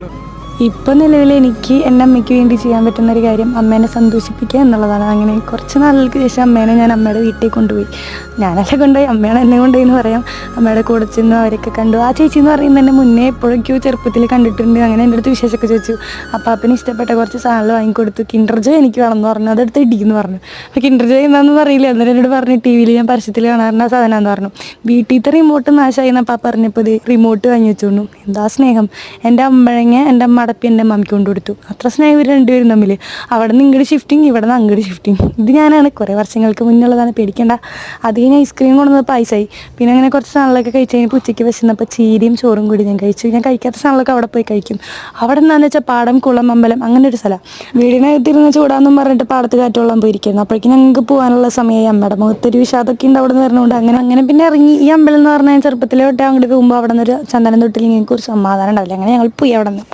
Look. ഇപ്പോൾ നിലവിൽ എനിക്ക് എന്റെ അമ്മയ്ക്ക് വേണ്ടി ചെയ്യാൻ പറ്റുന്ന ഒരു കാര്യം അമ്മേനെ സന്തോഷിപ്പിക്കുക എന്നുള്ളതാണ്. അങ്ങനെ കുറച്ച് നാളുകൾക്ക് ശേഷം അമ്മേനെ ഞാൻ അമ്മയുടെ വീട്ടിൽ കൊണ്ടുപോയി. ഞാനല്ല കൊണ്ടുപോയി അമ്മയാണ് എന്നെ കൊണ്ടുപോയി എന്ന് പറയാം. അമ്മയുടെ കൂടെ ചെന്ന് അവരൊക്കെ കണ്ടു. ആ ചേച്ചി എന്ന് പറയുന്നത് തന്നെ മുന്നേ എപ്പോഴൊക്കെയോ ചെറുപ്പത്തിൽ കണ്ടിട്ടുണ്ട്. അങ്ങനെ എന്റെ അടുത്ത് വിശേഷമൊക്കെ ചോദിച്ചു. അപ്പോൾ അപ്പന് ഇഷ്ടപ്പെട്ട കുറച്ച് സാധനങ്ങൾ വാങ്ങിക്കൊടുത്തു. കിൻഡർ ജോയ് എനിക്ക് വേണമെന്ന് പറഞ്ഞു. അതെടുത്ത് ഇടിക്കുന്നു പറഞ്ഞു. അപ്പോൾ കിൻഡർ ജോയ് എന്താണെന്ന് അറിയില്ല. അന്നേരം എന്നോട് പറഞ്ഞു ടി വിയിൽ ഞാൻ പരസ്യത്തിൽ കാണാറുണ്ട് ആ എന്ന് പറഞ്ഞു. വീട്ടിലത്തെ റിമോട്ട് നാശമായി എന്നപ്പോൾ പറഞ്ഞപ്പോൾ ഇത് റിമോട്ട് വാങ്ങി വെച്ചോണ്ടു. എന്താ സ്നേഹം? എന്റെ അമ്മഴങ്ങ എന്റെ അമ്മ അടപ്പി എന്റെ അമ്മയ്ക്ക് കൊണ്ടു കൊടുത്തു. അത്ര സ്നേഹം ഇവർ രണ്ടുപേരും തമ്മിൽ അവിടെ നിന്ന് ഇങ്ങോട്ട് ഷിഫ്റ്റിങ് ഇവിടെ നിന്ന് അങ്ങോട്ട് ഷിഫ്റ്റിങ് ഇത് ഞാനാണ്. കുറേ വർഷങ്ങൾക്ക് മുന്നുള്ളതാണ് പേടിക്കേണ്ട. അത് കഴിഞ്ഞ് ഐസ്ക്രീം കൊണ്ടുവന്നപ്പോൾ ഐസായി പിന്നെ അങ്ങനെ കുറച്ച് സാധനങ്ങളൊക്കെ കഴിച്ച് കഴിഞ്ഞപ്പോൾ ഉച്ചയ്ക്ക് വിശന്നപ്പോൾ ചീരിയും ചോറും കൂടി ഞാൻ കഴിച്ചു. ഞാൻ കഴിക്കാത്ത സാധനങ്ങളൊക്കെ അവിടെ പോയി കഴിക്കും. അവിടെ എന്താണെന്ന് വെച്ചാൽ പാടം കുളം അമ്പലം അങ്ങനെ ഒരു സ്ഥലം. വീടിനകത്തിരുന്ന് ചൂടാന്നും പറഞ്ഞിട്ട് പാടത്ത് കാറ്റോളം പോയിരിക്കുന്നു അപ്പോഴേക്കും ഞങ്ങൾക്ക് പോകാനുള്ള സമയമായി അമ്മയുടെ മുഖത്തൊരു വിഷാദമൊക്കെ ഉണ്ട് അവിടെ നിന്ന് വരുന്നതുകൊണ്ട് അങ്ങനെ അങ്ങനെ പിന്നെ ഇറങ്ങി. ഈ അമ്പലം എന്ന് പറഞ്ഞാൽ ചെറുപ്പത്തിലെ തൊട്ടേ അങ്ങോട്ട് പോകുമ്പോൾ അവിടെ നിന്ന് ഒരു ചന്ദനം തൊട്ടിൽ ഞങ്ങൾക്ക് ഒരു സമാധാനം ഉണ്ടാവില്ല. അങ്ങനെ ഞങ്ങൾ പോയി അവിടെ നിന്ന്